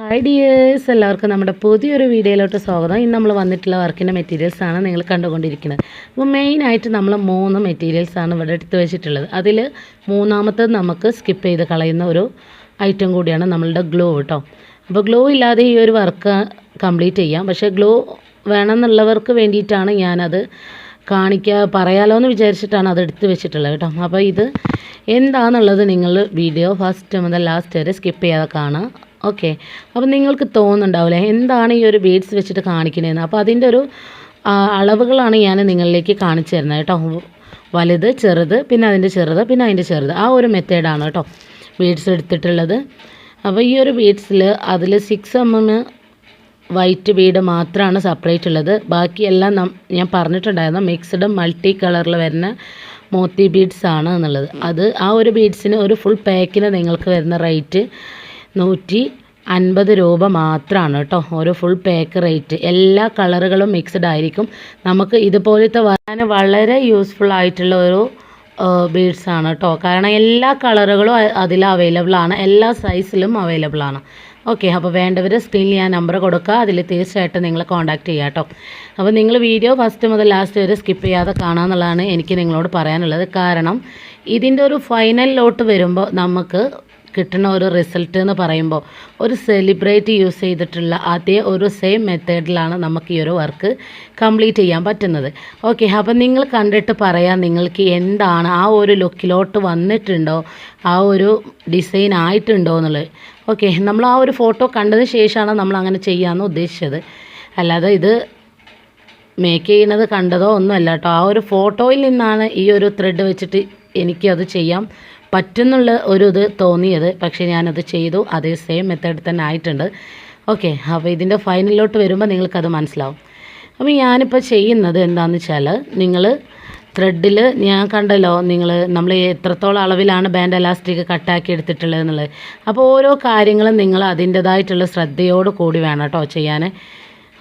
Hi dears എല്ലാവർക്കും നമ്മുടെ പുതിയൊരു വീഡിയോയിലോട്ട് സ്വാഗതം. ഇന്ന് നമ്മൾ വന്നിട്ടുള്ള വർക്കിന്റെ മെറ്റീരിയൽസാണ് നിങ്ങൾ കണ്ടുകൊണ്ടിരിക്കുന്നത്. അപ്പോൾ മെയിനായിട്ട് നമ്മൾ മൂന്ന് മെറ്റീരിയൽസാണ് ഇവിടെ എടുത്ത് വെച്ചിട്ടുള്ളത്. അതിൽ മൂന്നാമത്തത് നമുക്ക് സ്കിപ്പ് ചെയ്ത് കളയുന്ന ഒരു ഐറ്റം കൂടിയാണ് നമ്മളുടെ ഗ്ലോ കേട്ടോ അപ്പോൾ ഗ്ലോ ഇല്ലാതെ ഈ ഒരു വർക്ക് കംപ്ലീറ്റ് ചെയ്യാം. പക്ഷേ ഗ്ലോ വേണമെന്നുള്ളവർക്ക് വേണ്ടിയിട്ടാണ് ഞാനത് കാണിക്കുക പറയാലോ എന്ന് വിചാരിച്ചിട്ടാണ് അത് എടുത്ത് വെച്ചിട്ടുള്ളത് കേട്ടോ. അപ്പോൾ ഇത് എന്താണെന്നുള്ളത് നിങ്ങൾ വീഡിയോ ഫസ്റ്റ് മുതൽ ലാസ്റ്റ് വരെ സ്കിപ്പ് ചെയ്യാതെ കാണുക ഓക്കെ അപ്പോൾ നിങ്ങൾക്ക് തോന്നുന്നുണ്ടാവില്ലേ? എന്താണ് ഈ ഒരു ബീഡ്സ് വെച്ചിട്ട് കാണിക്കണതെന്ന് അപ്പോൾ അതിന്റെ ഒരു അളവുകളാണ് ഞാൻ നിങ്ങളിലേക്ക് കാണിച്ചു തരുന്നത് കേട്ടോ. വലുത് ചെറുത് പിന്നെ അതിന്റെ ചെറുത് പിന്നെ അതിന്റെ ചെറുത്. ആ ഒരു മെത്തേഡാണ് കേട്ടോ ബീഡ്സ് എടുത്തിട്ടുള്ളത്. അപ്പോൾ ഈ ഒരു ബീഡ്സിൽ അതിൽ six M M white bead മാത്രമാണ് സെപ്പറേറ്റ് ഉള്ളത്. ബാക്കിയെല്ലാം നം ഞാൻ പറഞ്ഞിട്ടുണ്ടായിരുന്നു മിക്സ്ഡ് മൾട്ടി കളറിൽ വരുന്ന മോത്തി ബീഡ്സ് ആണ് എന്നുള്ളത്. അത് ആ ഒരു ബീഡ്സിന് ഒരു ഫുൾ പാക്കിന് നിങ്ങൾക്ക് വരുന്ന റേറ്റ് നൂറ്റി അൻപത് രൂപ മാത്രമാണ് കേട്ടോ. ഓരോ ഫുൾ പാക്ക് റേറ്റ് എല്ലാ കളറുകളും മിക്സ്ഡ് ആയിരിക്കും. നമുക്ക് ഇതുപോലത്തെ വരാൻ വളരെ യൂസ്ഫുൾ ആയിട്ടുള്ള ഒരു ബീഡ്സ് ആണ് കേട്ടോ. കാരണം എല്ലാ കളറുകളും അതിൽ അവൈലബിൾ ആണ്. എല്ലാ സൈസിലും അവൈലബിൾ ആണ്. ഓക്കെ അപ്പോൾ വേണ്ടവർ സ്ക്രീനിൽ ഞാൻ നമ്പർ കൊടുക്കുക അതിൽ തീർച്ചയായിട്ടും നിങ്ങൾ കോൺടാക്ട് ചെയ്യുക കേട്ടോ. അപ്പോൾ നിങ്ങൾ വീഡിയോ ഫസ്റ്റ് മുതൽ ലാസ്റ്റ് വരെ സ്കിപ്പ് ചെയ്യാതെ കാണാമെന്നുള്ളതാണ് എനിക്ക് നിങ്ങളോട് പറയാനുള്ളത്. കാരണം ഇതിന്റെ ഒരു ഫൈനലിലോട്ട് വരുമ്പോൾ നമുക്ക് കിട്ടുന്ന ഒരു റിസൾട്ട് എന്ന് പറയുമ്പോൾ ഒരു സെലിബ്രേറ്റ് യൂസ് ചെയ്തിട്ടുള്ള അതേ ഒരു സെയിം മെത്തേഡിലാണ് നമുക്ക് ഈ ഒരു വർക്ക് കംപ്ലീറ്റ് ചെയ്യാൻ പറ്റുന്നത്. ഓക്കെ അപ്പം നിങ്ങൾ കണ്ടിട്ട് പറയാം നിങ്ങൾക്ക് എന്താണ് ആ ഒരു ലുക്കിലോട്ട് വന്നിട്ടുണ്ടോ ആ ഒരു ഡിസൈൻ ആയിട്ടുണ്ടോ എന്നുള്ളത്. ഓക്കെ നമ്മൾ ആ ഒരു ഫോട്ടോ കണ്ടതിന് ശേഷമാണ് നമ്മൾ അങ്ങനെ ചെയ്യാമെന്ന് ഉദ്ദേശിച്ചത്. അല്ലാതെ ഇത് മേക്ക് ചെയ്യുന്നത് കണ്ടതോ ഒന്നുമല്ല കേട്ടോ. ആ ഒരു ഫോട്ടോയിൽ നിന്നാണ് ഈ ഒരു ത്രെഡ് വെച്ചിട്ട് എനിക്കത് ചെയ്യാൻ പറ്റുന്നുള്ള ഒരു ഇത് തോന്നിയത്. പക്ഷേ ഞാനത് ചെയ്തു. അതേ സെയിം മെത്തേഡ് തന്നെ ആയിട്ടുണ്ട്. ഓക്കെ അപ്പോൾ ഇതിന്റെ ഫൈനലിലോട്ട് വരുമ്പോൾ നിങ്ങൾക്കത് മനസ്സിലാവും. അപ്പോൾ ഞാനിപ്പോൾ ചെയ്യുന്നത് എന്താണെന്ന് വെച്ചാൽ നിങ്ങൾ ത്രെഡിൽ ഞാൻ കണ്ടല്ലോ നിങ്ങൾ നമ്മൾ എത്രത്തോളം അളവിലാണ് ബാൻഡ് എലാസ്റ്റിക് കട്ടാക്കി എടുത്തിട്ടുള്ളത് എന്നുള്ളത്. അപ്പോൾ ഓരോ കാര്യങ്ങളും നിങ്ങൾ അതിന്റെതായിട്ടുള്ള ശ്രദ്ധയോട് കൂടി വേണം കേട്ടോ ചെയ്യാൻ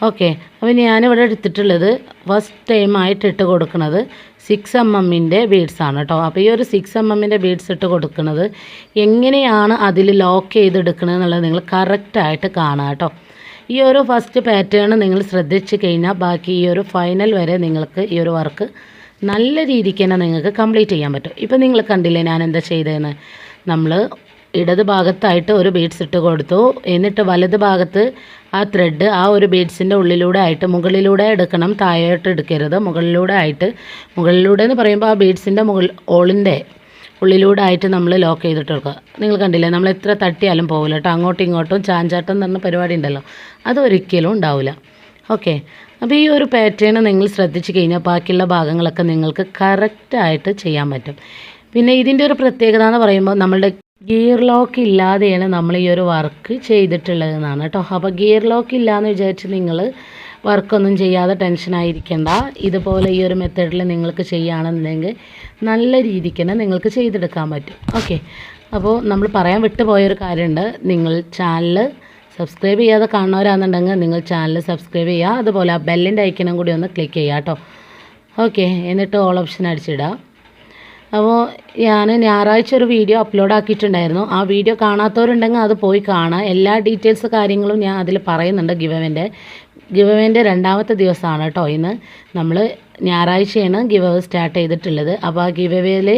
ഓക്കെ. അപ്പോൾ ഞാനിവിടെ എടുത്തിട്ടുള്ളത് ഫസ്റ്റ് ടൈം ആയിട്ട് ഇട്ട് കൊടുക്കുന്നത് സിക്സ് എം എമ്മിന്റെ ബീഡ്സ് ആണ് കേട്ടോ. അപ്പോൾ ഈ ഒരു സിക്സ് എം എമ്മിന്റെ ബീഡ്സ് ഇട്ട് കൊടുക്കുന്നത് എങ്ങനെയാണ് അതിൽ ലോക്ക് ചെയ്തെടുക്കുന്നത് എന്നുള്ളത് നിങ്ങൾ കറക്റ്റായിട്ട് കാണുക കേട്ടോ. ഈ ഒരു ഫസ്റ്റ് പാറ്റേൺ നിങ്ങൾ ശ്രദ്ധിച്ചു കഴിഞ്ഞാൽ ബാക്കി ഈ ഒരു ഫൈനൽ വരെ നിങ്ങൾക്ക് ഈ ഒരു വർക്ക് നല്ല രീതിക്ക് തന്നെ നിങ്ങൾക്ക് കംപ്ലീറ്റ് ചെയ്യാൻ പറ്റും. ഇപ്പം നിങ്ങൾ കണ്ടില്ലേ ഞാൻ എന്താ ചെയ്തതെന്ന് നമ്മൾ ഇടത് ഭാഗത്തായിട്ട് ഒരു ബീഡ്സ് ഇട്ട് കൊടുത്തു. എന്നിട്ട് വലത് ഭാഗത്ത് ആ ത്രെഡ് ആ ഒരു ബീഡ്സിന്റെ ഉള്ളിലൂടെ ആയിട്ട് മുകളിലൂടെ എടുക്കണം താഴോട്ട് എടുക്കരുത്. മുകളിലൂടെ ആയിട്ട് മുകളിലൂടെ എന്ന് പറയുമ്പോൾ ആ ബീഡ്സിന്റെ മുകൾ ഓളിന്റെ ഉള്ളിലൂടെ ആയിട്ട് നമ്മൾ ലോക്ക് ചെയ്തിട്ട് കൊടുക്കുക നിങ്ങൾ കണ്ടില്ലേ നമ്മൾ എത്ര തട്ടിയാലും പോകില്ല കേട്ടോ. അങ്ങോട്ടും ഇങ്ങോട്ടും ചാഞ്ചാട്ടം എന്ന് പറഞ്ഞ പരിപാടി ഉണ്ടല്ലോ. അതൊരിക്കലും ഉണ്ടാവില്ല. ഓക്കെ അപ്പോൾ ഈ ഒരു പാറ്റേൺ നിങ്ങൾ ശ്രദ്ധിച്ച് കഴിഞ്ഞാൽ ബാക്കിയുള്ള ഭാഗങ്ങളൊക്കെ നിങ്ങൾക്ക് കറക്റ്റായിട്ട് ചെയ്യാൻ പറ്റും. പിന്നെ ഇതിന്റെ ഒരു പ്രത്യേകത എന്ന് പറയുമ്പോൾ നമ്മളുടെ ഗിയർ ലോക്ക് ഇല്ലാതെയാണ് നമ്മൾ ഈ ഒരു വർക്ക് ചെയ്തിട്ടുള്ളതെന്നാണ് കേട്ടോ. അപ്പോൾ ഗിയർ ലോക്ക് ഇല്ലയെന്ന് വിചാരിച്ച് നിങ്ങൾ വർക്കൊന്നും ചെയ്യാതെ ടെൻഷനായിരിക്കേണ്ട ഇതുപോലെ ഈ ഒരു മെത്തേഡിൽ നിങ്ങൾക്ക് ചെയ്യുകയാണെന്നുണ്ടെങ്കിൽ നല്ല രീതിക്ക് തന്നെ നിങ്ങൾക്ക് ചെയ്തെടുക്കാൻ പറ്റും. ഓക്കെ അപ്പോൾ നമ്മൾ പറയാൻ വിട്ടുപോയൊരു കാര്യമുണ്ട്. നിങ്ങൾ ചാനൽ സബ്സ്ക്രൈബ് ചെയ്യാതെ കാണുന്നവരാണെന്നുണ്ടെങ്കിൽ നിങ്ങൾ ചാനൽ സബ്സ്ക്രൈബ് ചെയ്യുക. അതുപോലെ ആ ബെല്ലിന്റെ ഐക്കണും കൂടി ഒന്ന് ക്ലിക്ക് ചെയ്യുക കേട്ടോ. ഓക്കെ എന്നിട്ട് ഓൾ ഓപ്ഷൻ അടിച്ചിടുക. അപ്പോൾ ഞാൻ ഞായറാഴ്ച ഒരു വീഡിയോ അപ്ലോഡ് ആക്കിയിട്ടുണ്ടായിരുന്നു. ആ വീഡിയോ കാണാത്തവരുണ്ടെങ്കിൽ അത് പോയി കാണാം. എല്ലാ ഡീറ്റെയിൽസ് കാര്യങ്ങളും ഞാൻ അതിൽ പറയുന്നുണ്ട് ഗിവവന്റെ. ഗിവവന്റെ രണ്ടാമത്തെ ദിവസമാണ് കേട്ടോ ഇന്ന്. നമ്മൾ ഞായറാഴ്ചയാണ് ഗിവവ് സ്റ്റാർട്ട് ചെയ്തിട്ടുള്ളത്. അപ്പോൾ ആ ഗിവവേയിൽ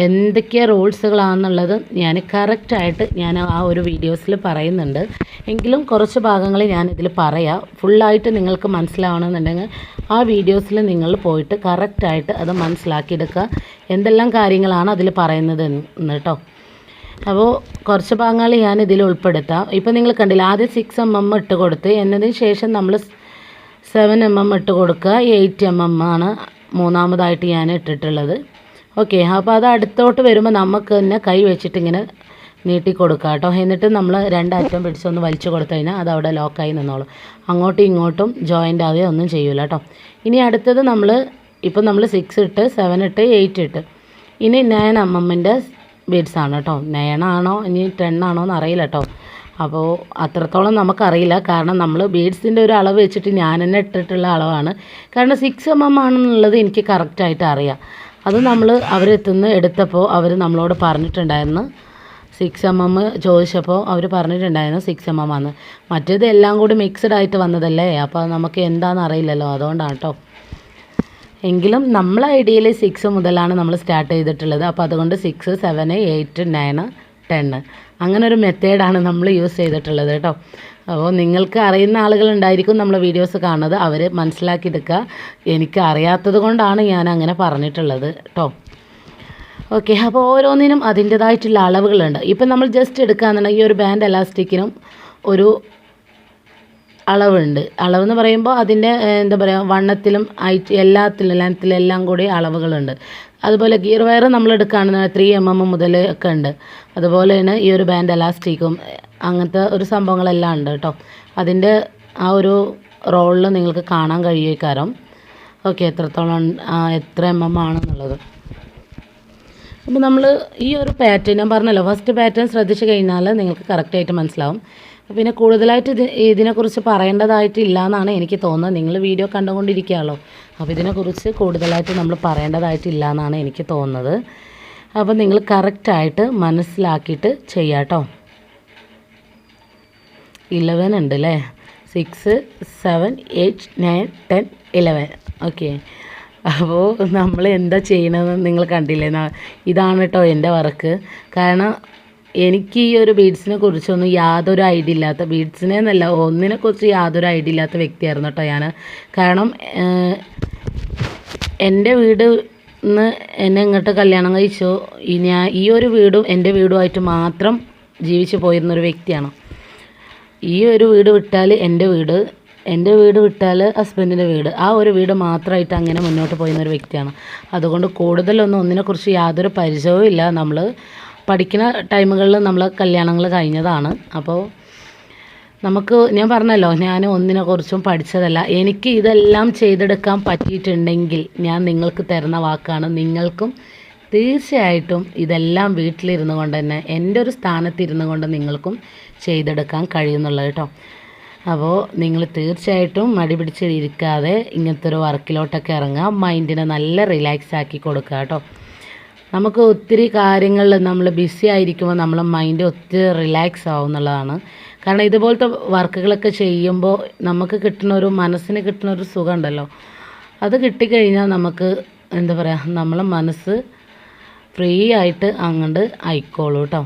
എന്തൊക്കെ റൂൾസുകളാണെന്നുള്ളത് ഞാൻ കറക്റ്റായിട്ട് ഞാൻ ആ ഒരു വീഡിയോസിൽ പറയുന്നുണ്ട്. എങ്കിലും കുറച്ച് ഭാഗങ്ങൾ ഞാനിതിൽ പറയാം. ഫുള്ളായിട്ട് നിങ്ങൾക്ക് മനസ്സിലാവണമെന്നുണ്ടെങ്കിൽ ആ വീഡിയോസിൽ നിങ്ങൾ പോയിട്ട് കറക്റ്റായിട്ട് അത് മനസ്സിലാക്കിയെടുക്കുക. എന്തെല്ലാം കാര്യങ്ങളാണ് അതിൽ പറയുന്നത് എന്ന് കേട്ടോ അപ്പോൾ കുറച്ച് ഭാഗങ്ങൾ ഞാൻ ഇതിൽ ഉൾപ്പെടുത്താം. ഇപ്പോൾ നിങ്ങൾ കണ്ടില്ല ആദ്യം സിക്സ് എം എം ഇട്ട് കൊടുത്ത് എന്നതിന് ശേഷം നമ്മൾ സെവൻ എം എം ഇട്ട് കൊടുക്കുക. എയ്റ്റ് എം എം ആണ് മൂന്നാമതായിട്ട് ഞാൻ ഇട്ടിട്ടുള്ളത്. ഓക്കെ അപ്പോൾ അത് അടുത്തോട്ട് വരുമ്പോൾ നമുക്ക് തന്നെ കൈ വെച്ചിട്ട് ഇങ്ങനെ നീട്ടി കൊടുക്കുക കേട്ടോ. എന്നിട്ട് നമ്മൾ രണ്ടറ്റം പിടിച്ചൊന്ന് വലിച്ചു കൊടുത്തു കഴിഞ്ഞാൽ അത് അവിടെ ലോക്കായി നിന്നോളും. അങ്ങോട്ടും ഇങ്ങോട്ടും ജോയിന്റ് ആവുകയോ ഒന്നും ചെയ്യൂല കേട്ടോ. ഇനി അടുത്തത് നമ്മൾ ഇപ്പം നമ്മൾ സിക്സ് ഇട്ട് സെവൻ ഇട്ട് എയ്റ്റ് ഇട്ട്. ഇനി നയൻ അമ്മമ്മന്റെ ബീഡ്സ് ആണ് കേട്ടോ. നയനാണോ ഇനി ടെൻ ആണോ എന്ന് അറിയില്ല കേട്ടോ. അപ്പോൾ അത്രത്തോളം നമുക്കറിയില്ല. കാരണം നമ്മൾ ബീഡ്സിന്റെ ഒരു അളവ് വെച്ചിട്ട് ഞാൻ തന്നെ ഇട്ടിട്ടുള്ള അളവാണ്. കാരണം സിക്സ് എം എം ആണെന്നുള്ളത് എനിക്ക് കറക്റ്റായിട്ട് അറിയാം. അത് നമ്മൾ അവരെത്തുന്ന എടുത്തപ്പോൾ അവർ നമ്മളോട് പറഞ്ഞിട്ടുണ്ടായിരുന്നു. സിക്സ് എം എം ചോദിച്ചപ്പോൾ അവർ പറഞ്ഞിട്ടുണ്ടായിരുന്നു സിക്സ് എം എം ആണ് മറ്റേത് എല്ലാം കൂടി മിക്സ്ഡ് ആയിട്ട് വന്നതല്ലേ? അപ്പോൾ നമുക്ക് എന്താണെന്ന് അറിയില്ലല്ലോ. അതുകൊണ്ടാണ് കേട്ടോ എങ്കിലും നമ്മളെ ഐഡിയയിൽ സിക്സ് മുതലാണ് നമ്മൾ സ്റ്റാർട്ട് ചെയ്തിട്ടുള്ളത്. അപ്പോൾ അതുകൊണ്ട് സിക്സ് സെവൻ എയ്റ്റ് നയൻ ടെന്ന് അങ്ങനെ ഒരു മെത്തേഡാണ് നമ്മൾ യൂസ് ചെയ്തിട്ടുള്ളത് കേട്ടോ. അപ്പോൾ നിങ്ങൾക്ക് അറിയുന്ന ആളുകൾ ഉണ്ടായിരിക്കും നമ്മളെ വീഡിയോസ് കാണുന്നത്. അവർ മനസ്സിലാക്കിയെടുക്കുക. എനിക്ക് അറിയാത്തത് കൊണ്ടാണ് ഞാൻ അങ്ങനെ പറഞ്ഞിട്ടുള്ളത് കേട്ടോ ഓക്കെ അപ്പോൾ ഓരോന്നിനും അതിന്റേതായിട്ടുള്ള അളവുകളുണ്ട്. ഇപ്പം നമ്മൾ ജസ്റ്റ് എടുക്കുകയാണെന്നുണ്ടെങ്കിൽ ഈ ഒരു ബാൻഡ് എലാസ്റ്റിക്കിനും ഒരു അളവുണ്ട്. അളവെന്ന് പറയുമ്പോൾ അതിന്റെ എന്താ പറയുക വണ്ണത്തിലും ഹൈറ്റ് എല്ലാത്തിലും ലെങ്ത്തിലും എല്ലാം കൂടി അളവുകളുണ്ട്. അതുപോലെ ഗിയർ വയർ നമ്മൾ എടുക്കുകയാണെന്ന് ത്രീ എം എം മുതൽ ഒക്കെ ഉണ്ട്. അതുപോലെ തന്നെ ഈ ഒരു ബാൻഡ് എലാസ്റ്റിക്കും അങ്ങനത്തെ ഒരു സംഭവങ്ങളെല്ലാം ഉണ്ട് കേട്ടോ. അതിന്റെ ആ ഒരു റോളിൽ നിങ്ങൾക്ക് കാണാൻ കഴിയുമായിക്കാരം ഓക്കെ എത്രത്തോളം എത്ര എം എം ആണെന്നുള്ളത്. അപ്പോൾ നമ്മൾ ഈ ഒരു പാറ്റേൺ ഞാൻ പറഞ്ഞല്ലോ ഫസ്റ്റ് പാറ്റേൺ ശ്രദ്ധിച്ചു കഴിഞ്ഞാൽ നിങ്ങൾക്ക് കറക്റ്റായിട്ട് മനസ്സിലാവും. പിന്നെ കൂടുതലായിട്ട് ഇത് ഇതിനെക്കുറിച്ച് പറയേണ്ടതായിട്ടില്ല എന്നാണ് എനിക്ക് തോന്നുന്നത്. നിങ്ങൾ വീഡിയോ കണ്ടുകൊണ്ടിരിക്കുകയാണല്ലോ. അപ്പോൾ ഇതിനെക്കുറിച്ച് കൂടുതലായിട്ട് നമ്മൾ പറയേണ്ടതായിട്ടില്ല എന്നാണ് എനിക്ക് തോന്നുന്നത്. അപ്പോൾ നിങ്ങൾ കറക്റ്റായിട്ട് മനസ്സിലാക്കിയിട്ട് ചെയ്യാം കേട്ടോ ഇലവൻ ഉണ്ട് അല്ലേ six seven eight nine ten eleven okay അപ്പോൾ നമ്മൾ എന്താ ചെയ്യണമെന്ന് നിങ്ങൾ കണ്ടില്ലേ? ഇതാണ് കേട്ടോ എന്റെ വർക്ക് കാരണം എനിക്ക് ഈ ഒരു ബീഡ്സിനെ കുറിച്ചൊന്നും യാതൊരു ഐഡിയ ഇല്ലാത്ത ബീഡ്സിനെ എന്നല്ല ഒന്നിനെ കുറിച്ച് യാതൊരു ഐഡിയ ഇല്ലാത്ത വ്യക്തിയായിരുന്നു കേട്ടോ ഞാൻ കാരണം എന്റെ വീട് ഇന്ന് എന്നെ ഇങ്ങോട്ട് കല്യാണം കഴിച്ചു ഞാൻ ഈ ഒരു വീടും എന്റെ വീടുമായിട്ട് മാത്രം ജീവിച്ചു പോയിരുന്നൊരു വ്യക്തിയാണ്. ഈ ഒരു വീട് വിട്ടാൽ എന്റെ വീട് എന്റെ വീട് വിട്ടാൽ ഹസ്ബൻഡിന്റെ വീട്. ആ ഒരു വീട് മാത്രമായിട്ട് അങ്ങനെ മുന്നോട്ട് പോയിരുന്ന ഒരു വ്യക്തിയാണ്. അതുകൊണ്ട് കൂടുതലൊന്നും ഒന്നിനെക്കുറിച്ച് യാതൊരു പരിചയവും ഇല്ല. നമ്മൾ പഠിക്കുന്ന ടൈമുകളിൽ നമ്മൾ കല്യാണങ്ങൾ കഴിഞ്ഞതാണ്. അപ്പോൾ നമുക്ക് ഞാൻ പറഞ്ഞല്ലോ ഞാൻ ഒന്നിനെക്കുറിച്ചും പഠിച്ചതല്ല. എനിക്ക് ഇതെല്ലാം ചെയ്തെടുക്കാൻ പറ്റിയിട്ടുണ്ടെങ്കിൽ ഞാൻ നിങ്ങൾക്ക് തരുന്ന വാക്കാണ്. നിങ്ങൾക്കും തീർച്ചയായിട്ടും ഇതെല്ലാം വീട്ടിലിരുന്നു കൊണ്ട് തന്നെ എന്റെ ഒരു സ്ഥാനത്തിരുന്നു കൊണ്ട് നിങ്ങൾക്കും ചെയ്തെടുക്കാൻ കഴിയുന്നുള്ളത് കേട്ടോ. അപ്പോൾ നിങ്ങൾ തീർച്ചയായിട്ടും മടി പിടിച്ച് ഇരിക്കാതെ ഇങ്ങനത്തെ ഒരു വർക്കിലോട്ടൊക്കെ ഇറങ്ങുക. മൈൻഡിനെ നല്ല റിലാക്സ് ആക്കി കൊടുക്കുക കേട്ടോ. നമുക്ക് ഒത്തിരി കാര്യങ്ങളിൽ നമ്മൾ ബിസി ആയിരിക്കുമ്പോൾ നമ്മളെ മൈൻഡ് ഒത്തിരി റിലാക്സ് ആവും എന്നുള്ളതാണ്. കാരണം ഇതുപോലത്തെ വർക്കുകളൊക്കെ ചെയ്യുമ്പോൾ നമുക്ക് കിട്ടുന്ന ഒരു മനസ്സിന് കിട്ടുന്ന ഒരു സുഖം ഉണ്ടല്ലോ. അത് കിട്ടിക്കഴിഞ്ഞാൽ നമുക്ക് എന്താ പറയുക നമ്മളെ മനസ്സ് ഫ്രീ ആയിട്ട് അങ്ങോട്ട് ആയിക്കോളൂ കേട്ടോ.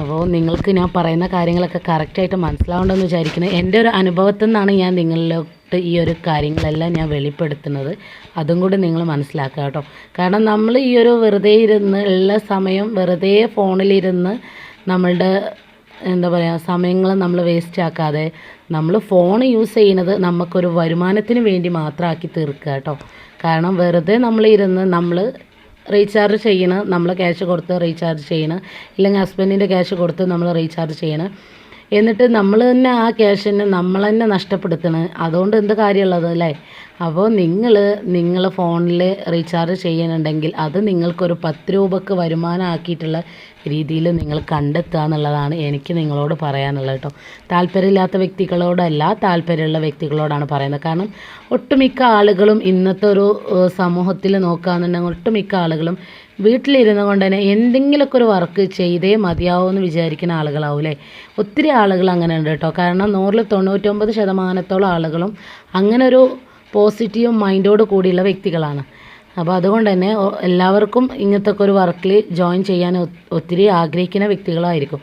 അപ്പോൾ നിങ്ങൾക്ക് ഞാൻ പറയുന്ന കാര്യങ്ങളൊക്കെ കറക്റ്റായിട്ട് മനസ്സിലാവുണ്ടെന്ന് വിചാരിക്കുന്നത് എന്റെ ഒരു അനുഭവത്തിൽ നിന്നാണ് ഞാൻ നിങ്ങളിലോട്ട് ഈ ഒരു കാര്യങ്ങളെല്ലാം ഞാൻ വെളിപ്പെടുത്തുന്നത്. അതും കൂടി നിങ്ങൾ മനസ്സിലാക്കുക കേട്ടോ. കാരണം നമ്മൾ ഈ ഒരു വെറുതെ ഇരുന്ന് എല്ലാ സമയം വെറുതെ ഫോണിലിരുന്ന് നമ്മളുടെ എന്താ പറയുക സമയങ്ങൾ നമ്മൾ വേസ്റ്റ് ആക്കാതെ നമ്മൾ ഫോൺ യൂസ് ചെയ്യുന്നത് നമുക്കൊരു വരുമാനത്തിന് വേണ്ടി മാത്രമാക്കി തീർക്കുക കേട്ടോ. കാരണം വെറുതെ നമ്മളിരുന്ന് നമ്മൾ റീചാർജ് ചെയ്യണം. നമ്മൾ ക്യാഷ് കൊടുത്ത് റീചാർജ് ചെയ്യണം. ഇല്ലെങ്കിൽ ഹസ്ബൻഡിന്റെ ക്യാഷ് കൊടുത്ത് നമ്മൾ റീചാർജ് ചെയ്യണം. എന്നിട്ട് നമ്മൾ തന്നെ ആ ക്യാഷിനെ നമ്മൾ തന്നെ നഷ്ടപ്പെടുത്തണ്. അതുകൊണ്ട് എന്ത് കാര്യമുള്ളത് അല്ലേ? അപ്പോൾ നിങ്ങൾ നിങ്ങൾ ഫോണിൽ റീചാർജ് ചെയ്യണമെങ്കിൽ അത് നിങ്ങൾക്കൊരു പത്ത് രൂപക്ക് വരുമാനമാക്കിയിട്ടുള്ള രീതിയിൽ നിങ്ങൾ കണ്ടെത്തുക എന്നുള്ളതാണ് എനിക്ക് നിങ്ങളോട് പറയാനുള്ളത് കേട്ടോ. താല്പര്യമില്ലാത്ത വ്യക്തികളോടല്ല താല്പര്യമുള്ള വ്യക്തികളോടാണ് പറയുന്നത്. കാരണം ഒട്ടുമിക്ക ആളുകളും ഇന്നത്തെ ഒരു സമൂഹത്തിൽ നോക്കുകയാണെന്നുണ്ടെങ്കിൽ ഒട്ടുമിക്ക ആളുകളും വീട്ടിലിരുന്നു കൊണ്ട് തന്നെ എന്തെങ്കിലുമൊക്കെ ഒരു വർക്ക് ചെയ്തേ മതിയാവൂ എന്ന് വിചാരിക്കുന്ന ആളുകളാവും അല്ലേ? ഒത്തിരി ആളുകൾ അങ്ങനെ ഉണ്ട് കേട്ടോ. കാരണം നൂറിൽ തൊണ്ണൂറ്റൊമ്പത് ശതമാനത്തോളം ആളുകളും അങ്ങനെ ഒരു പോസിറ്റീവ് മൈൻഡോട് കൂടിയുള്ള വ്യക്തികളാണ്. അപ്പോൾ അതുകൊണ്ട് തന്നെ എല്ലാവർക്കും ഇങ്ങനത്തെ ഒരു വർക്കിൽ ജോയിൻ ചെയ്യാൻ ഒത്തിരി ആഗ്രഹിക്കുന്ന വ്യക്തികളായിരിക്കും.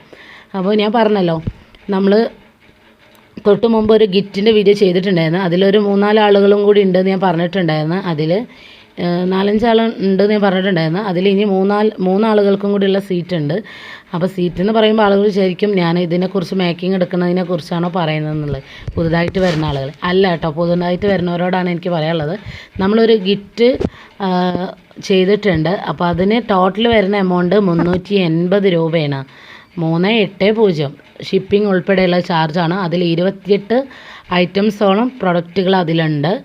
അപ്പോൾ ഞാൻ പറഞ്ഞല്ലോ നമ്മൾ തൊട്ട് മുമ്പ് ഒരു ഗിറ്റിന്റെ വീഡിയോ ചെയ്തിട്ടുണ്ടായിരുന്നു. അതിലൊരു മൂന്നാൽ ആളുകളും കൂടി ഉണ്ടെന്ന് ഞാൻ പറഞ്ഞിട്ടുണ്ടായിരുന്നു. അതിൽ നാലഞ്ചാൾ ഉണ്ടെന്ന് ഞാൻ പറഞ്ഞിട്ടുണ്ടായിരുന്നു. അതിൽ ഇനി മൂന്നാൽ മൂന്നാളുകൾക്കും കൂടിയുള്ള സീറ്റ് ഉണ്ട് അപ്പോൾ സീറ്റ് എന്ന് പറയുമ്പോൾ ആളുകൾ ശരിക്കും ഞാൻ ഇതിനെക്കുറിച്ച് മേക്കിംഗ് എടുക്കുന്നതിനെ കുറിച്ചാണോ പറയുന്നതെന്നുള്ളത്. പുതുതായിട്ട് വരുന്ന ആളുകൾ. അല്ല കേട്ടോ പുതുതായിട്ട് വരുന്നവരോടാണ് എനിക്ക് പറയാനുള്ളത്. നമ്മളൊരു ഗിറ്റ് ചെയ്തിട്ടുണ്ട്. അപ്പോൾ അതിന് ടോട്ടൽ വരുന്ന എമൗണ്ട് മുന്നൂറ്റി എൺപത് രൂപയാണ്. മൂന്ന് എട്ട് പൂജ്യം. ഷിപ്പിംഗ് ഉൾപ്പെടെയുള്ള ചാർജാണ് അതിൽ ഇരുപത്തിയെട്ട് ഐറ്റംസോളം പ്രൊഡക്റ്റുകൾ അതിലുണ്ട്.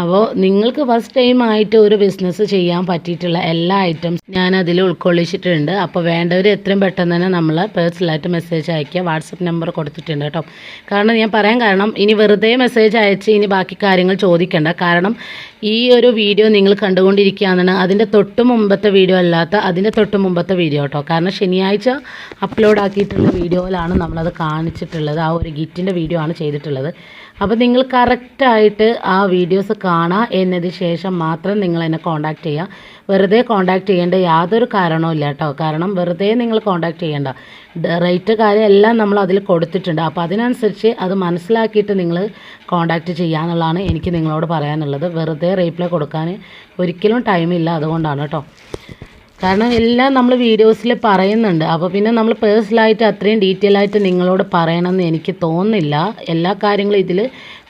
അപ്പോൾ നിങ്ങൾക്ക് ഫസ്റ്റ് ടൈം ആയിട്ട് ഒരു ബിസിനസ് ചെയ്യാൻ പറ്റിയിട്ടുള്ള എല്ലാ ഐറ്റംസ് ഞാൻ അതിൽ ഉൾക്കൊള്ളിച്ചിട്ടുണ്ട്. അപ്പോൾ വേണ്ടവർ എത്രയും പെട്ടെന്ന് തന്നെ നമ്മൾ പേഴ്സണലായിട്ട് മെസ്സേജ് അയക്കുക. വാട്സപ്പ് നമ്പർ കൊടുത്തിട്ടുണ്ട് കേട്ടോ. കാരണം ഞാൻ പറയാൻ കാരണം ഇനി വെറുതെ മെസ്സേജ് അയച്ച് ഇനി ബാക്കി കാര്യങ്ങൾ ചോദിക്കേണ്ട. കാരണം ഈ ഒരു വീഡിയോ നിങ്ങൾ കണ്ടുകൊണ്ടിരിക്കുകയാണെന്ന് അതിന്റെ തൊട്ട് മുമ്പത്തെ വീഡിയോ അല്ലാത്ത അതിന്റെ തൊട്ട് മുമ്പത്തെ വീഡിയോ കേട്ടോ. കാരണം ശനിയാഴ്ച അപ്ലോഡ് ആക്കിയിട്ടുള്ള വീഡിയോയിലാണ് നമ്മളത് കാണിച്ചിട്ടുള്ളത്. ആ ഒരു ഗിറ്റിന്റെ വീഡിയോ ആണ് ചെയ്തിട്ടുള്ളത്. അപ്പോൾ നിങ്ങൾ കറക്റ്റായിട്ട് ആ വീഡിയോസ് കാണുക എന്നതിന് ശേഷം മാത്രം നിങ്ങൾ എന്നെ കോൺടാക്റ്റ് ചെയ്യുക വെറുതെ കോൺടാക്റ്റ് ചെയ്യേണ്ട യാതൊരു കാരണവും ഇല്ല കേട്ടോ. കാരണം വെറുതെ നിങ്ങൾ കോൺടാക്റ്റ് ചെയ്യേണ്ട. റേറ്റ് കാര്യം എല്ലാം നമ്മൾ അതിൽ കൊടുത്തിട്ടുണ്ട്. അപ്പോൾ അതിനനുസരിച്ച് അത് മനസ്സിലാക്കിയിട്ട് നിങ്ങൾ കോൺടാക്റ്റ് ചെയ്യുക എന്നുള്ളതാണ് എനിക്ക് നിങ്ങളോട് പറയാനുള്ളത്. വെറുതെ റീപ്ലൈ കൊടുക്കാൻ ഒരിക്കലും ടൈമില്ല അതുകൊണ്ടാണ് കേട്ടോ. കാരണം എല്ലാം നമ്മൾ വീഡിയോസിൽ പറയുന്നുണ്ട്. അപ്പോൾ പിന്നെ നമ്മൾ പേഴ്സണലായിട്ട് അത്രയും ഡീറ്റെയിൽ ആയിട്ട് നിങ്ങളോട് പറയണമെന്ന് എനിക്ക് തോന്നുന്നില്ല. എല്ലാ കാര്യങ്ങളും ഇതിൽ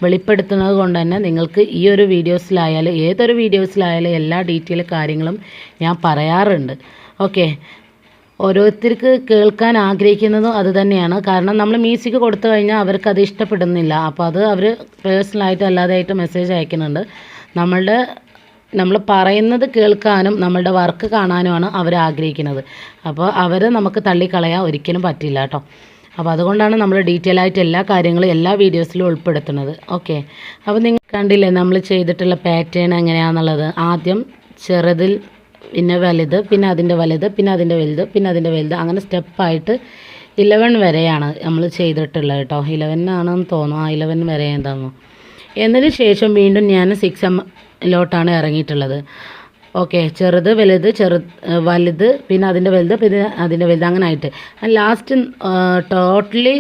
വെളിപ്പെടുത്തുന്നത് കൊണ്ട് തന്നെ നിങ്ങൾക്ക് ഈ ഒരു വീഡിയോസിലായാലും ഏതൊരു വീഡിയോസിലായാലും എല്ലാ ഡീറ്റെയിൽ കാര്യങ്ങളും ഞാൻ പറയാറുണ്ട്. ഓക്കെ. ഓരോരുത്തർക്ക് കേൾക്കാൻ ആഗ്രഹിക്കുന്നതും അതുതന്നെയാണ് കാരണം നമ്മൾ മ്യൂസിക് കൊടുത്തു കഴിഞ്ഞാൽ അവർക്ക് അത് ഇഷ്ടപ്പെടുന്നില്ല. അപ്പോൾ അത് അവർ പേഴ്സണലായിട്ട് അല്ലാതെയായിട്ട് മെസ്സേജ് അയക്കുന്നുണ്ട്. നമ്മളുടെ നമ്മൾ പറയുന്നത് കേൾക്കാനും നമ്മളുടെ വർക്ക് കാണാനുമാണ് അവർ ആഗ്രഹിക്കുന്നത്. അപ്പോൾ അവരെ നമുക്ക് തള്ളിക്കളയാൻ ഒരിക്കലും പറ്റില്ല കേട്ടോ. അപ്പോൾ അതുകൊണ്ടാണ് നമ്മൾ ഡീറ്റെയിൽ ആയിട്ട് എല്ലാ കാര്യങ്ങളും എല്ലാ വീഡിയോസിലും ഉൾപ്പെടുത്തുന്നത്. ഓക്കെ അപ്പോൾ നിങ്ങൾ കണ്ടില്ലേ നമ്മൾ ചെയ്തിട്ടുള്ള പാറ്റേൺ എങ്ങനെയാണെന്നുള്ളത് ആദ്യം ചെറുതിൽ പിന്നെ വലുത് പിന്നെ അതിന്റെ വലുത് പിന്നെ അതിന്റെ വലുത് പിന്നെ അതിന്റെ വലുത്. അങ്ങനെ സ്റ്റെപ്പായിട്ട് ഇലവൻ വരെയാണ് നമ്മൾ ചെയ്തിട്ടുള്ളത് കേട്ടോ. ഇലവൻ ആണെന്ന് തോന്നുന്നു. ആ ഇലവൻ വരെ എന്താണെന്നു എന്നതിന് ശേഷം വീണ്ടും ഞാൻ സിക്സ് എം ലോട്ടാണ് ഇറങ്ങിയിട്ടുള്ളത്. ഓക്കെ ചെറുത് വലുത് ചെറു വലുത് പിന്നെ അതിന്റെ വലുത് പിന്നെ അതിന്റെ വലുത് അങ്ങനെ ആയിട്ട് ലാസ്റ്റ് ടോട്ടലി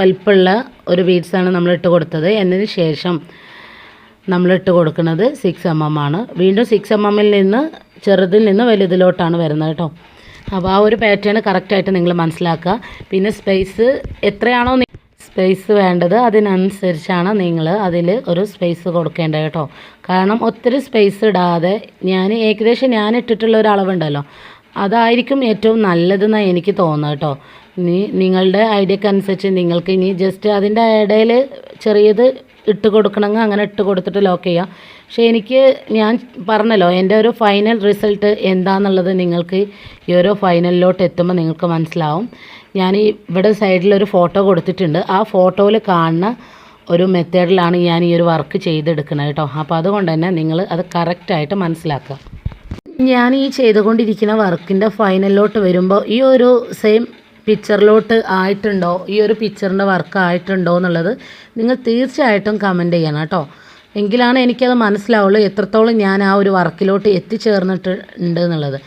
വലിപ്പമുള്ള ഒരു ബീഡ്സാണ് നമ്മൾ ഇട്ട് കൊടുത്തത്. എന്നതിന് ശേഷം നമ്മളിട്ട് കൊടുക്കുന്നത് സിക്സ് എം എം ആണ്. വീണ്ടും സിക്സ് എം എമ്മിൽ നിന്ന് ചെറുതിൽ നിന്ന് വലുതിലോട്ടാണ് വരുന്നത് കേട്ടോ. അപ്പോൾ ആ ഒരു പാറ്റേൺ കറക്റ്റായിട്ട് നിങ്ങൾ മനസ്സിലാക്കുക. പിന്നെ സ്പേസ് എത്രയാണോ സ്പേസ് വേണ്ടത് അതിനനുസരിച്ചാണ് നിങ്ങൾ അതിൽ ഒരു സ്പേസ് കൊടുക്കേണ്ടത് കേട്ടോ. കാരണം ഒത്തിരി സ്പേസ് ഇടാതെ ഞാൻ ഏകദേശം ഞാൻ ഇട്ടിട്ടുള്ള ഒരു അളവുണ്ടല്ലോ. അതായിരിക്കും ഏറ്റവും നല്ലതെന്നാണ് എനിക്ക് തോന്നുന്നത് കേട്ടോ. ഇനി നിങ്ങളുടെ ഐഡിയക്ക് അനുസരിച്ച് നിങ്ങൾക്ക് ഇനി ജസ്റ്റ് അതിന്റെ ഇടയിൽ ചെറിയത് ഇട്ട് കൊടുക്കണമെങ്കിൽ അങ്ങനെ ഇട്ട് കൊടുത്തിട്ട് ലോക്ക് ചെയ്യാം. പക്ഷേ എനിക്ക് ഞാൻ പറഞ്ഞല്ലോ എന്റെ ഒരു ഫൈനൽ റിസൾട്ട് എന്താണെന്നുള്ളത് നിങ്ങൾക്ക് ഈ ഒരു ഫൈനലിലോട്ട് എത്തുമ്പോൾ നിങ്ങൾക്ക് മനസ്സിലാവും. ഞാൻ ഈ ഇവിടെ സൈഡിലൊരു ഫോട്ടോ കൊടുത്തിട്ടുണ്ട്. ആ ഫോട്ടോയിൽ കാണുന്ന ഒരു മെത്തേഡിലാണ് ഞാൻ ഈ ഒരു വർക്ക് ചെയ്തെടുക്കുന്നത് കേട്ടോ. അപ്പോൾ അതുകൊണ്ട് തന്നെ നിങ്ങൾ അത് കറക്റ്റായിട്ട് മനസ്സിലാക്കുക. ഞാൻ ഈ ചെയ്തുകൊണ്ടിരിക്കുന്ന വർക്കിന്റെ ഫൈനലിലോട്ട് വരുമ്പോൾ ഈ ഒരു സെയിം പിക്ചറിലോട്ട് ആയിട്ടുണ്ടോ? ഈ ഒരു പിക്ചറിന്റെ വർക്ക് ആയിട്ടുണ്ടോ എന്നുള്ളത് നിങ്ങൾ തീർച്ചയായിട്ടും കമന്റ് ചെയ്യണം കേട്ടോ. എങ്കിലാണ് എനിക്കത് മനസ്സിലാവുള്ളൂ എത്രത്തോളം ഞാൻ ആ ഒരു വർക്കിലോട്ട് എത്തിച്ചേർന്നിട്ട് ഉണ്ട് എന്നുള്ളത്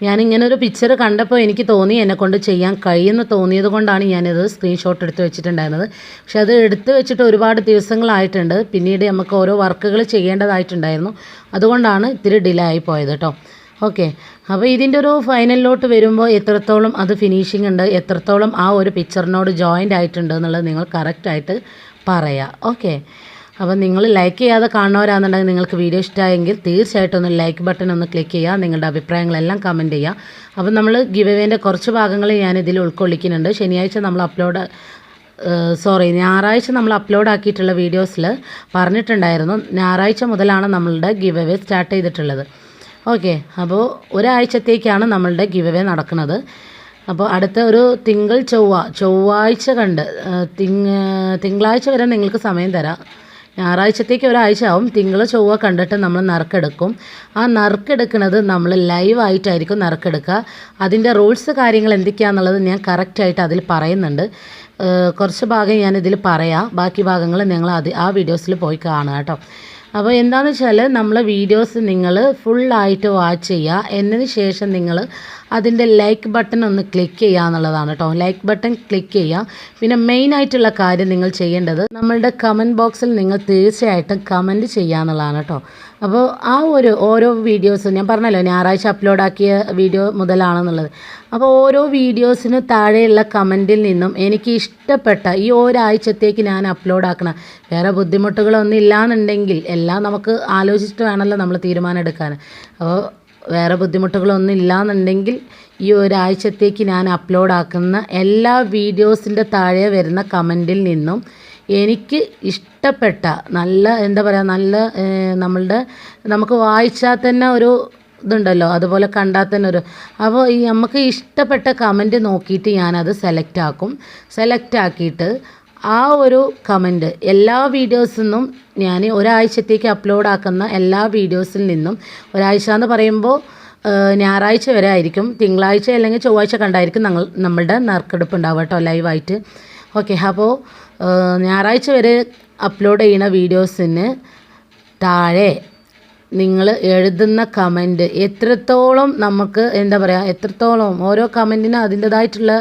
ഞാനിങ്ങനെ ഒരു പിക്ചർ കണ്ടപ്പോൾ എനിക്ക് തോന്നി എന്നെക്കൊണ്ട് ചെയ്യാൻ കഴിയുമെന്ന് തോന്നിയത് കൊണ്ടാണ് ഞാനിത് സ്ക്രീൻഷോട്ട് എടുത്ത് വെച്ചിട്ടുണ്ടായിരുന്നത്. പക്ഷെ അത് എടുത്ത് വെച്ചിട്ട് ഒരുപാട് ദിവസങ്ങളായിട്ടുണ്ട്. പിന്നീട് നമുക്ക് ഓരോ വർക്കുകൾ ചെയ്യേണ്ടതായിട്ടുണ്ടായിരുന്നു. അതുകൊണ്ടാണ് ഇത്തിരി ഡിലേ ആയി പോയത് കേട്ടോ ഓക്കെ അപ്പോൾ ഇതിന്റെ ഒരു ഫൈനലിലോട്ട് വരുമ്പോൾ എത്രത്തോളം അത് ഫിനിഷിംഗ് ഉണ്ട് എത്രത്തോളം ആ ഒരു പിക്ചറിനോട് ജോയിന്റ് ആയിട്ടുണ്ട് എന്നുള്ളത് നിങ്ങൾ കറക്റ്റായിട്ട് പറയാം. ഓക്കെ അപ്പോൾ നിങ്ങൾ ലൈക്ക് ചെയ്യാതെ കാണുന്നവരാണെന്നുണ്ടെങ്കിൽ നിങ്ങൾക്ക് വീഡിയോ ഇഷ്ടമായെങ്കിൽ തീർച്ചയായിട്ടും ഒന്ന് ലൈക്ക് ബട്ടൺ ഒന്ന് ക്ലിക്ക് ചെയ്യുക. നിങ്ങളുടെ അഭിപ്രായങ്ങളെല്ലാം കമന്റ് ചെയ്യുക. അപ്പോൾ നമ്മൾ ഗിവേവേന്റെ കുറച്ച് ഭാഗങ്ങൾ ഞാൻ ഇതിൽ ഉൾക്കൊള്ളിക്കുന്നുണ്ട്. ശനിയാഴ്ച നമ്മൾ അപ്ലോഡ് സോറി ഞായറാഴ്ച നമ്മൾ അപ്ലോഡ് ആക്കിയിട്ടുള്ള വീഡിയോസിൽ പറഞ്ഞിട്ടുണ്ടായിരുന്നു. ഞായറാഴ്ച മുതലാണ് നമ്മളുടെ ഗിവ് അവേ സ്റ്റാർട്ട് ചെയ്തിട്ടുള്ളത്. ഓക്കെ അപ്പോൾ ഒരാഴ്ചത്തേക്കാണ് നമ്മളുടെ ഗിവ് അവേ നടക്കുന്നത്. അപ്പോൾ അടുത്ത ഒരു തിങ്കൾ ചൊവ്വ ചൊവ്വാഴ്ച കണ്ട് തിങ് തിങ്കളാഴ്ച വരെ നിങ്ങൾക്ക് സമയം തരാം. ഞായറാഴ്ചത്തേക്ക് ഒരാഴ്ച ആവും തിങ്കൾ ചൊവ്വ കണ്ടിട്ട് നമ്മൾ നറുക്കെടുക്കും. ആ നറുക്കെടുക്കുന്നത് നമ്മൾ ലൈവായിട്ടായിരിക്കും നറുക്കെടുക്കുക. അതിന്റെ റൂൾസ് കാര്യങ്ങൾ എന്തൊക്കെയാണെന്നുള്ളത് ഞാൻ കറക്റ്റായിട്ട് അതിൽ പറയുന്നുണ്ട്. കുറച്ച് ഭാഗം ഞാനിതിൽ പറയാം. ബാക്കി ഭാഗങ്ങൾ നിങ്ങൾ അത് ആ വീഡിയോസിൽ പോയി കാണുക കേട്ടോ. അപ്പോൾ എന്താണെന്ന് വെച്ചാൽ നമ്മളെ വീഡിയോസ് നിങ്ങൾ ഫുള്ളായിട്ട് വാച്ച് ചെയ്യുക എന്നതിന് ശേഷം നിങ്ങൾ അതിന്റെ ലൈക്ക് ബട്ടൺ ഒന്ന് ക്ലിക്ക് ചെയ്യുക എന്നുള്ളതാണ് കേട്ടോ ലൈക്ക് ബട്ടൺ ക്ലിക്ക് ചെയ്യുക പിന്നെ മെയിൻ ആയിട്ടുള്ള കാര്യം നിങ്ങൾ ചെയ്യേണ്ടത് നമ്മളുടെ കമന്റ് ബോക്സിൽ നിങ്ങൾ തീർച്ചയായിട്ടും കമന്റ് ചെയ്യുക എന്നുള്ളതാണ് കേട്ടോ അപ്പോൾ ആ ഒരു ഓരോ വീഡിയോസും ഞാൻ പറഞ്ഞല്ലോ ഞായറാഴ്ച അപ്ലോഡാക്കിയ വീഡിയോ മുതലാണെന്നുള്ളത്. അപ്പോൾ ഓരോ വീഡിയോസിന് താഴെയുള്ള കമന്റിൽ നിന്നും എനിക്ക് ഇഷ്ടപ്പെട്ട ഈ ഒരാഴ്ചത്തേക്ക് ഞാൻ അപ്ലോഡാക്കണം വേറെ ബുദ്ധിമുട്ടുകളൊന്നും ഇല്ലാന്നുണ്ടെങ്കിൽ എല്ലാം നമുക്ക് ആലോചിച്ചിട്ട് വേണമല്ലോ നമ്മൾ തീരുമാനം എടുക്കാൻ. അപ്പോൾ വേറെ ബുദ്ധിമുട്ടുകളൊന്നും ഇല്ലാന്നുണ്ടെങ്കിൽ ഈ ഒരാഴ്ചത്തേക്ക് ഞാൻ അപ്ലോഡാക്കുന്ന എല്ലാ വീഡിയോസിന്റെ താഴെ വരുന്ന കമന്റിൽ നിന്നും എനിക്ക് ഇഷ്ടപ്പെട്ട നല്ല എന്താ പറയുക നല്ല നമ്മളുടെ നമുക്ക് വായിച്ചാൽ തന്നെ ഒരു ഇതുണ്ടല്ലോ അതുപോലെ കണ്ടാൽ തന്നെ ഒരു അപ്പോൾ ഈ നമുക്ക് ഇഷ്ടപ്പെട്ട കമന്റ് നോക്കിയിട്ട് ഞാനത് സെലക്ട് ആക്കും. സെലക്ട് ആക്കിയിട്ട് ആ ഒരു കമന്റ് എല്ലാ വീഡിയോസിൽ നിന്നും ഞാൻ ഒരാഴ്ചത്തേക്ക് അപ്ലോഡ് ആക്കുന്ന എല്ലാ വീഡിയോസിൽ നിന്നും ഒരാഴ്ച എന്ന് പറയുമ്പോൾ ഞായറാഴ്ച വരെ ആയിരിക്കും തിങ്കളാഴ്ച അല്ലെങ്കിൽ ചൊവ്വാഴ്ച കണ്ടായിരിക്കും ഞങ്ങൾ നമ്മളുടെ നറുക്കെടുപ്പ് ഉണ്ടാവുക കേട്ടോ ലൈവായിട്ട് ഓക്കെ അപ്പോൾ ഞായറാഴ്ച വരെ അപ്ലോഡ് ചെയ്യുന്ന വീഡിയോസിന് താഴെ നിങ്ങൾ എഴുതുന്ന കമന്റ് എത്രത്തോളം നമുക്ക് എന്താ പറയുക എത്രത്തോളം ഓരോ കമന്റിനും അതിന്റെതായിട്ടുള്ള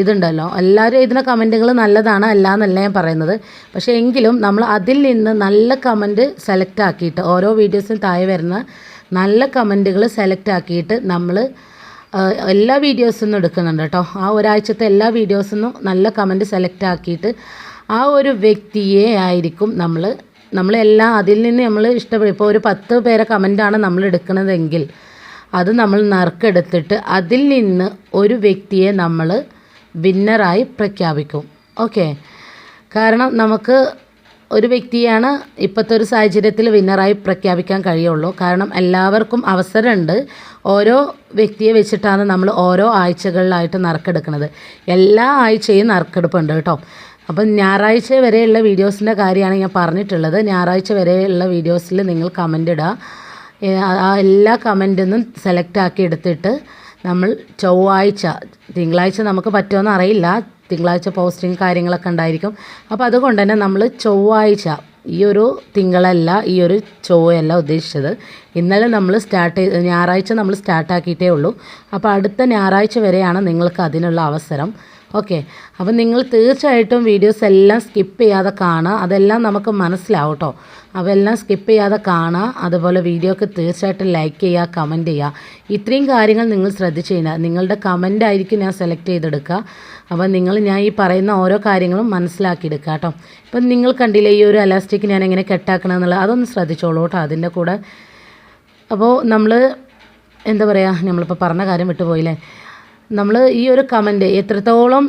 ഇതുണ്ടല്ലോ. എല്ലാവരും എഴുതുന്ന കമന്റുകൾ നല്ലതാണ് അല്ല എന്നല്ല ഞാൻ പറയുന്നത്. പക്ഷേ എങ്കിലും നമ്മൾ അതിൽ നിന്ന് നല്ല കമന്റ് സെലക്ട് ആക്കിയിട്ട് ഓരോ വീഡിയോസിനും താഴെ വരുന്ന നല്ല കമന്റുകൾ സെലക്ട് ആക്കിയിട്ട് നമ്മൾ എല്ലാ വീഡിയോസിൽ നിന്നും എടുക്കുന്നുണ്ട് കേട്ടോ. ആ ഒരാഴ്ചത്തെ എല്ലാ വീഡിയോസിൽ നിന്നും നല്ല കമന്റ് സെലക്ട് ആക്കിയിട്ട് ആ ഒരു വ്യക്തിയെ ആയിരിക്കും നമ്മൾ നമ്മളെല്ലാം അതിൽ നിന്ന് നമ്മൾ ഇഷ്ടപ്പെടും. ഇപ്പോൾ ഒരു പത്ത് പേരെ കമന്റാണ് നമ്മൾ എടുക്കുന്നതെങ്കിൽ അത് നമ്മൾ നറുക്കെടുത്തിട്ട് അതിൽ നിന്ന് ഒരു വ്യക്തിയെ നമ്മൾ വിന്നറായി പ്രഖ്യാപിക്കും. ഓക്കെ? കാരണം നമുക്ക് ഒരു വ്യക്തിയാണ് ഇപ്പോഴത്തെ ഒരു സാഹചര്യത്തിൽ വിന്നറായി പ്രഖ്യാപിക്കാൻ കഴിയുള്ളൂ. കാരണം എല്ലാവർക്കും അവസരമുണ്ട് ഓരോ വ്യക്തിയെ വെച്ചിട്ടാണ് നമ്മൾ ഓരോ ആഴ്ചകളിലായിട്ട് നറുക്കെടുക്കുന്നത്. എല്ലാ ആഴ്ചയും നറുക്കെടുപ്പുണ്ട് കേട്ടോ. അപ്പം ഞായറാഴ്ച വരെയുള്ള വീഡിയോസിന്റെ കാര്യമാണ് ഞാൻ പറഞ്ഞിട്ടുള്ളത്. ഞായറാഴ്ച വരെയുള്ള വീഡിയോസിൽ നിങ്ങൾ കമന്റ് ഇടുക ആ- എല്ലാ കമന്റിൽ നിന്നും സെലക്ട് ആക്കി എടുത്തിട്ട് നമ്മൾ ചൊവ്വാഴ്ച തിങ്കളാഴ്ച നമുക്ക് പറ്റുമെന്ന് അറിയില്ല. തിങ്കളാഴ്ച പോസ്റ്റിംഗ് കാര്യങ്ങളൊക്കെ ഉണ്ടായിരിക്കും. അപ്പോൾ അതുകൊണ്ട് തന്നെ നമ്മൾ ചൊവ്വാഴ്ച ഈ ഒരു തിങ്കളല്ല ഈ ഒരു ചൊവ്വയല്ല ഉദ്ദേശിച്ചത്. ഇന്നലെ നമ്മൾ സ്റ്റാർട്ട് ചെയ്ത് ഞായറാഴ്ച നമ്മൾ സ്റ്റാർട്ടാക്കിയിട്ടേ ഉള്ളൂ. അപ്പോൾ അടുത്ത ഞായറാഴ്ച വരെയാണ് നിങ്ങൾക്ക് അതിനുള്ള അവസരം. ഓക്കെ അപ്പം നിങ്ങൾ തീർച്ചയായിട്ടും വീഡിയോസ് എല്ലാം സ്കിപ്പ് ചെയ്യാതെ കാണുക. അതെല്ലാം നമുക്ക് മനസ്സിലാവും കേട്ടോ അപ്പോൾ സ്കിപ്പ് ചെയ്യാതെ കാണുക. അതുപോലെ വീഡിയോക്ക് തീർച്ചയായിട്ടും ലൈക്ക് ചെയ്യുക കമന്റ് ചെയ്യുക. ഇത്രയും കാര്യങ്ങൾ നിങ്ങൾ ശ്രദ്ധിച്ച് കഴിഞ്ഞാൽ നിങ്ങളുടെ കമന്റ് ആയിരിക്കും ഞാൻ സെലക്ട് ചെയ്തെടുക്കുക. അപ്പോൾ നിങ്ങൾ ഞാൻ ഈ പറയുന്ന ഓരോ കാര്യങ്ങളും മനസ്സിലാക്കിയെടുക്കുക കേട്ടോ ഇപ്പം നിങ്ങൾ കണ്ടില്ലേ ഈ ഒരു അലാസ്റ്റിക് ഞാൻ എങ്ങനെ കെട്ടാക്കണമെന്നുള്ളത് അതൊന്ന് ശ്രദ്ധിച്ചോളൂ കേട്ടോ അതിന്റെ കൂടെ. അപ്പോൾ നമ്മൾ എന്താ പറയുക നമ്മളിപ്പോൾ പറഞ്ഞ കാര്യം വിട്ടുപോയില്ലേ? നമ്മൾ ഈ ഒരു കമന്റ് എത്രത്തോളം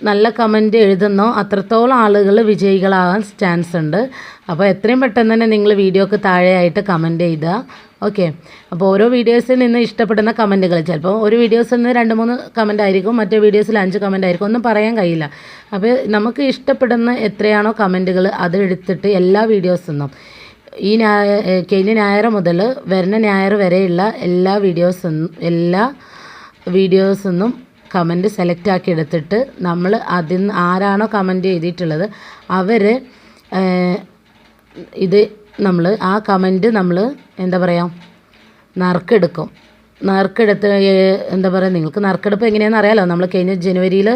നല്ല കമന്റ് എഴുതുന്നോ അത്രത്തോളം ആളുകൾ വിജയികളാകാൻ ചാൻസ് ഉണ്ട്. അപ്പോൾ എത്രയും പെട്ടെന്ന് തന്നെ നിങ്ങൾ വീഡിയോക്ക് താഴെയായിട്ട് കമന്റ് ചെയ്യുക ഓക്കെ. അപ്പോൾ ഓരോ വീഡിയോസിൽ നിന്ന് ഇഷ്ടപ്പെടുന്ന കമന്റുകൾ ചിലപ്പോൾ ഒരു വീഡിയോസിൽ നിന്ന് രണ്ട് മൂന്ന് കമന്റ് ആയിരിക്കും മറ്റേ വീഡിയോസിൽ അഞ്ച് കമന്റ് ആയിരിക്കും ഒന്നും പറയാൻ കഴിയില്ല. അപ്പോൾ നമുക്ക് ഇഷ്ടപ്പെടുന്ന എത്രയാണോ കമന്റുകൾ അതെടുത്തിട്ട് എല്ലാ വീഡിയോസിൽ നിന്നും ഈ ഞായ കഴിഞ്ഞ ഞായർ മുതൽ വരുന്ന ഞായർ വരെയുള്ള എല്ലാ വീഡിയോസും എല്ലാ വീഡിയോസൊന്നും കമന്റ് സെലക്ട് ആക്കി എടുത്തിട്ട് നമ്മൾ അതിൽ നിന്ന് ആരാണോ കമന്റ് ചെയ്തിട്ടുള്ളത് അവർ ഇത് നമ്മൾ ആ കമന്റ് നമ്മൾ എന്താ പറയുക നറുക്കെടുക്കും. നറുക്കെടുത്ത് എന്താ പറയുക നിങ്ങൾക്ക് നറുക്കെടുപ്പ് എങ്ങനെയാണെന്ന് അറിയാലോ. നമ്മൾ കഴിഞ്ഞ ജനുവരിയിൽ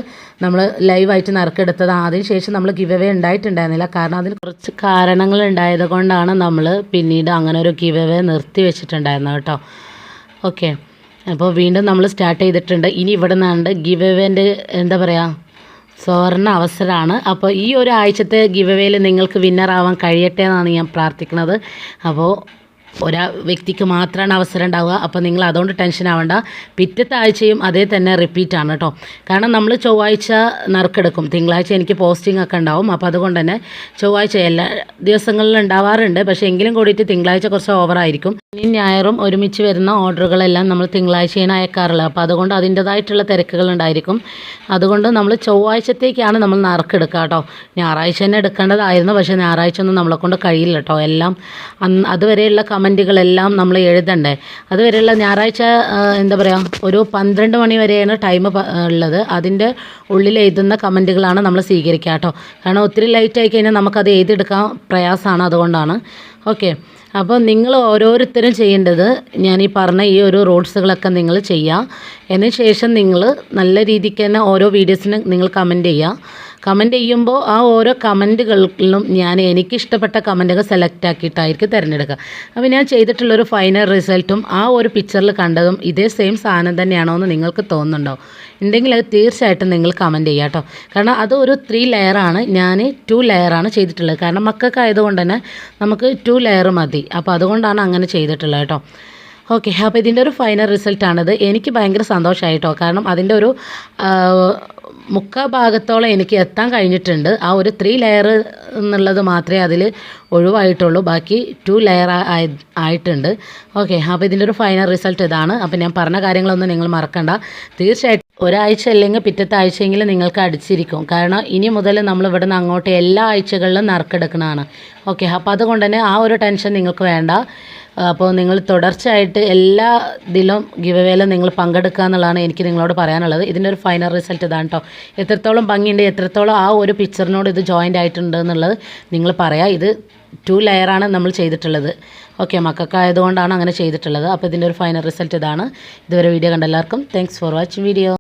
നമ്മൾ ലൈവായിട്ട് നറുക്കെടുത്തത് അതിന് ശേഷം നമ്മൾ ഗിവ് അവേ ഉണ്ടായിട്ടുണ്ടായിരുന്നില്ല. കാരണം അതിന് കുറച്ച് കാരണങ്ങൾ ഉണ്ടായത് കൊണ്ടാണ് നമ്മൾ പിന്നീട് അങ്ങനെ ഒരു ഗിവ് അവേ നിർത്തി വെച്ചിട്ടുണ്ടായിരുന്നത് കേട്ടോ. ഓക്കെ അപ്പോൾ വീണ്ടും നമ്മൾ സ്റ്റാർട്ട് ചെയ്തിട്ടുണ്ട്. ഇനി ഇവിടെ നിന്നാണ്ട് ഗിവ് എവേന്റെ എന്താ പറയുക സുവർണ അവസരമാണ്. അപ്പോൾ ഈ ഒരു ആഴ്ചത്തെ ഗിവ് എവേയിൽ നിങ്ങൾക്ക് വിന്നർ ആവാൻ കഴിയട്ടെ എന്നാണ് ഞാൻ പ്രാർത്ഥിക്കുന്നത്. അപ്പോൾ ഒരാ വ്യക്തിക്ക് മാത്രമാണ് അവസരം ഉണ്ടാവുക. അപ്പോൾ നിങ്ങൾ അതുകൊണ്ട് ടെൻഷൻ ആവേണ്ട. പിറ്റത്തെ ആഴ്ചയും അതേ തന്നെ റിപ്പീറ്റ് ആണ് കേട്ടോ കാരണം നമ്മൾ ചൊവ്വാഴ്ച നറുക്കെടുക്കും. തിങ്കളാഴ്ച എനിക്ക് പോസ്റ്റിംഗ് ഒക്കെ ഉണ്ടാവും. അപ്പോൾ അതുകൊണ്ട് തന്നെ ചൊവ്വാഴ്ച എല്ലാ ദിവസങ്ങളിലും ഉണ്ടാവാറുണ്ട്. പക്ഷേ എങ്കിലും കൂടിയിട്ട് തിങ്കളാഴ്ച കുറച്ച് ഓവറായിരിക്കും ഇനി ഞായറും ഒരുമിച്ച് വരുന്ന ഓർഡറുകളെല്ലാം നമ്മൾ തിങ്കളാഴ്ചയാണ് അയക്കാറുള്ളത്. അപ്പോൾ അതുകൊണ്ട് അതിന്റെതായിട്ടുള്ള തിരക്കുകൾ ഉണ്ടായിരിക്കും. അതുകൊണ്ട് നമ്മൾ ചൊവ്വാഴ്ചത്തേക്കാണ് നമ്മൾ നറുക്കെടുക്കുക കേട്ടോ ഞായറാഴ്ച തന്നെ എടുക്കേണ്ടതായിരുന്നു. പക്ഷേ ഞായറാഴ്ച ഒന്നും നമ്മളെ കൊണ്ട് കഴിയില്ല കേട്ടോ എല്ലാം അതുവരെയുള്ള കമന്റുകളെല്ലാം നമ്മൾ എഴുതണ്ടേ? അതുവരെയുള്ള ഞായറാഴ്ച എന്താ പറയുക ഒരു പന്ത്രണ്ട് മണി വരെയാണ് ടൈം ഉള്ളത്. അതിന്റെ ഉള്ളിൽ എഴുതുന്ന കമന്റുകളാണ് നമ്മൾ സ്വീകരിക്കുക കേട്ടോ. കാരണം ഒത്തിരി ലൈറ്റ് ആയി കഴിഞ്ഞാൽ നമുക്കത് എഴുതിയെടുക്കാൻ പ്രയാസമാണ് അതുകൊണ്ടാണ്. ഓക്കെ അപ്പോൾ നിങ്ങൾ ഓരോരുത്തരും ചെയ്യേണ്ടത് ഞാൻ ഈ പറഞ്ഞ ഈ ഒരു റോഡ്സുകളൊക്കെ നിങ്ങൾ ചെയ്യുക. അതിന് ശേഷം നിങ്ങൾ നല്ല രീതിക്ക് തന്നെ ഓരോ വീഡിയോസിനും നിങ്ങൾ കമന്റ് ചെയ്യുക. കമന്റ് ചെയ്യുമ്പോൾ ആ ഓരോ കമന്റുകളിലും ഞാൻ എനിക്കിഷ്ടപ്പെട്ട കമന്റുകൾ സെലക്ട് ആക്കിയിട്ടായിരിക്കും തിരഞ്ഞെടുക്കുക. അപ്പോൾ ഞാൻ ചെയ്തിട്ടുള്ളൊരു ഫൈനൽ റിസൾട്ടും ആ ഒരു പിക്ചറിൽ കണ്ടതും ഇതേ സെയിം സാധനം തന്നെയാണോ എന്ന് നിങ്ങൾക്ക് തോന്നുന്നുണ്ടോ? ഉണ്ടെങ്കിൽ അത് തീർച്ചയായിട്ടും നിങ്ങൾ കമന്റ് ചെയ്യുക കേട്ടോ. കാരണം അത് ഒരു ത്രീ ലെയറാണ് ഞാൻ ടു ലെയറാണ് ചെയ്തിട്ടുള്ളത്. കാരണം മക്കൾക്ക് ആയതുകൊണ്ട് തന്നെ നമുക്ക് ടു ലെയർ മതി. അപ്പോൾ അതുകൊണ്ടാണ് അങ്ങനെ ചെയ്തിട്ടുള്ളത് കേട്ടോ. ഓക്കെ അപ്പോൾ ഇതിന്റെ ഒരു ഫൈനൽ റിസൾട്ടാണിത് എനിക്ക് ഭയങ്കര സന്തോഷമായി കേട്ടോ. കാരണം അതിന്റെ ഒരു മുക്കാ ഭാഗത്തോളം എനിക്ക് എത്താൻ കഴിഞ്ഞിട്ടുണ്ട്. ആ ഒരു ത്രീ ലെയർ എന്നുള്ളത് മാത്രമേ അതിൽ ഒഴിവായിട്ടുള്ളൂ. ബാക്കി ടു ലെയർ ആയിട്ടുണ്ട്. ഓക്കെ അപ്പോൾ ഇതിന്റെ ഒരു ഫൈനൽ റിസൾട്ട് ഇതാണ്. അപ്പോൾ ഞാൻ പറഞ്ഞ കാര്യങ്ങളൊന്നും നിങ്ങൾ മറക്കണ്ട. തീർച്ചയായിട്ടും ഒരാഴ്ച അല്ലെങ്കിൽ പിറ്റത്തെ ആഴ്ചയെങ്കിലും നിങ്ങൾക്ക് അടിച്ചിരിക്കും. കാരണം ഇനി മുതൽ നമ്മൾ ഇവിടെ നിന്ന് അങ്ങോട്ട് എല്ലാ ആഴ്ചകളിലും നറുക്കെടുക്കണതാണ്. ഓക്കെ അപ്പോൾ അതുകൊണ്ട് തന്നെ ആ ഒരു ടെൻഷൻ നിങ്ങൾക്ക് വേണ്ട. അപ്പോൾ നിങ്ങൾ തുടർച്ചയായിട്ട് എല്ലാ ഇതിലും ഗിവവേല നിങ്ങൾ പങ്കെടുക്കുക എന്നുള്ളതാണ് എനിക്ക് നിങ്ങളോട് പറയാനുള്ളത്. ഇതിന്റെ ഒരു ഫൈനൽ റിസൾട്ട് ഇതാണ് കേട്ടോ എത്രത്തോളം ഭംഗിയുണ്ട് എത്രത്തോളം ആ ഒരു പിക്ചറിനോട് ഇത് ജോയിന്റ് ആയിട്ടുണ്ട് എന്നുള്ളത് നിങ്ങൾ പറയാം. ഇത് ടു ലെയറാണ് നമ്മൾ ചെയ്തിട്ടുള്ളത്. ഓക്കെ മക്കൾക്കായതുകൊണ്ടാണ് അങ്ങനെ ചെയ്തിട്ടുള്ളത്. അപ്പോൾ ഇതിന്റെ ഒരു ഫൈനൽ റിസൾട്ട് ഇതാണ്. ഇതുവരെ വീഡിയോ കണ്ട എല്ലാവർക്കും താങ്ക്സ് ഫോർ വാച്ചിങ് വീഡിയോ